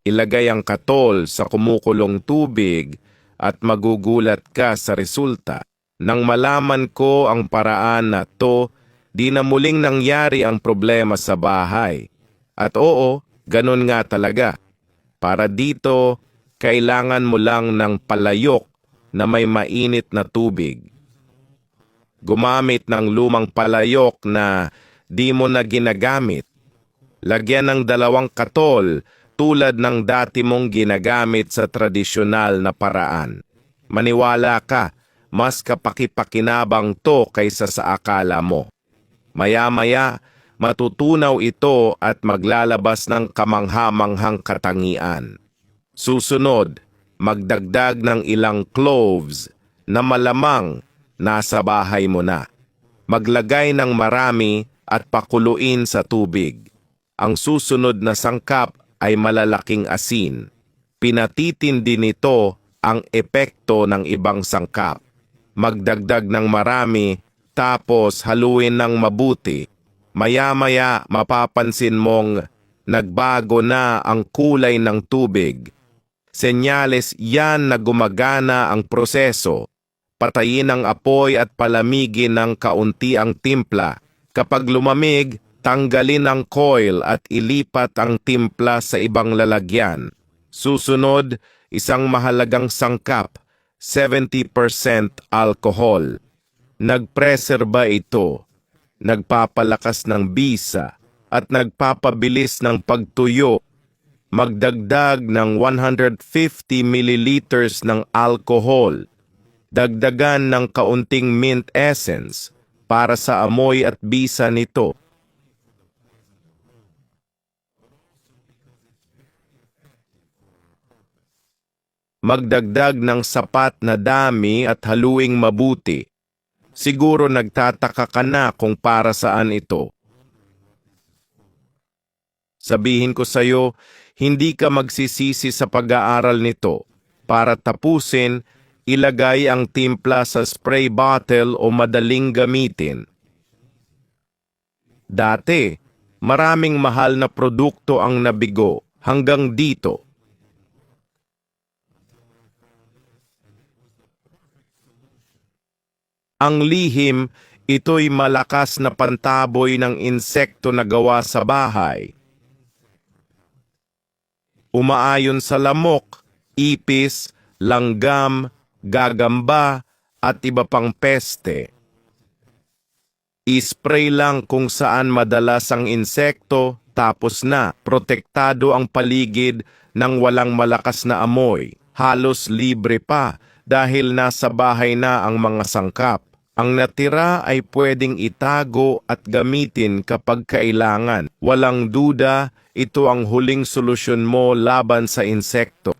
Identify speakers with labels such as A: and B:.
A: Ilagay ang katol sa kumukulong tubig at magugulat ka sa resulta. Nang malaman ko ang paraan na to, di na muling nangyari ang problema sa bahay. At oo, ganun nga talaga. Para dito, kailangan mo lang ng palayok na may mainit na tubig. Gumamit ng lumang palayok na di mo na ginagamit. Lagyan ng dalawang katol tulad ng dati mong ginagamit sa tradisyonal na paraan. Maniwala ka, mas kapakipakinabang to kaysa sa akala mo. Maya-maya, matutunaw ito at maglalabas ng kamangha-manghang katangian. Susunod, magdagdag ng ilang cloves na malamang nasa bahay mo na. Maglagay ng marami at pakuluin sa tubig. Ang susunod na sangkap ay malalaking asin. Pinatitindi nito ang epekto ng ibang sangkap. Magdagdag ng marami tapos haluin ng mabuti. Maya-maya mapapansin mong nagbago na ang kulay ng tubig. Senyales yan na gumagana ang proseso. Patayin ang apoy at palamigin ng kaunti ang timpla. Kapag lumamig, tanggalin ang coil at ilipat ang timpla sa ibang lalagyan. Susunod, isang mahalagang sangkap, 70% alcohol. Nagpreserba ito, nagpapalakas ng bisa, at nagpapabilis ng pagtuyo. Magdagdag ng 150 milliliters ng alcohol. Dagdagan ng kaunting mint essence para sa amoy at bisa nito. Magdagdag ng sapat na dami at haluing mabuti. Siguro nagtataka ka na kung para saan ito. Sabihin ko sa iyo, hindi ka magsisisi sa pag-aaral nito. Para tapusin, ilagay ang timpla sa spray bottle o madaling gamitin. Dati, maraming mahal na produkto ang nabigo hanggang dito. Ang lihim, ito'y malakas na pantaboy ng insekto na gawa sa bahay. Umaayon sa lamok, ipis, langgam, gagamba, at iba pang peste. Ispray lang kung saan madalas ang insekto, tapos na, protektado ang paligid ng walang malakas na amoy. Halos libre pa dahil nasa bahay na ang mga sangkap. Ang natira ay pwedeng itago at gamitin kapag kailangan. Walang duda, ito ang huling solusyon mo laban sa insekto.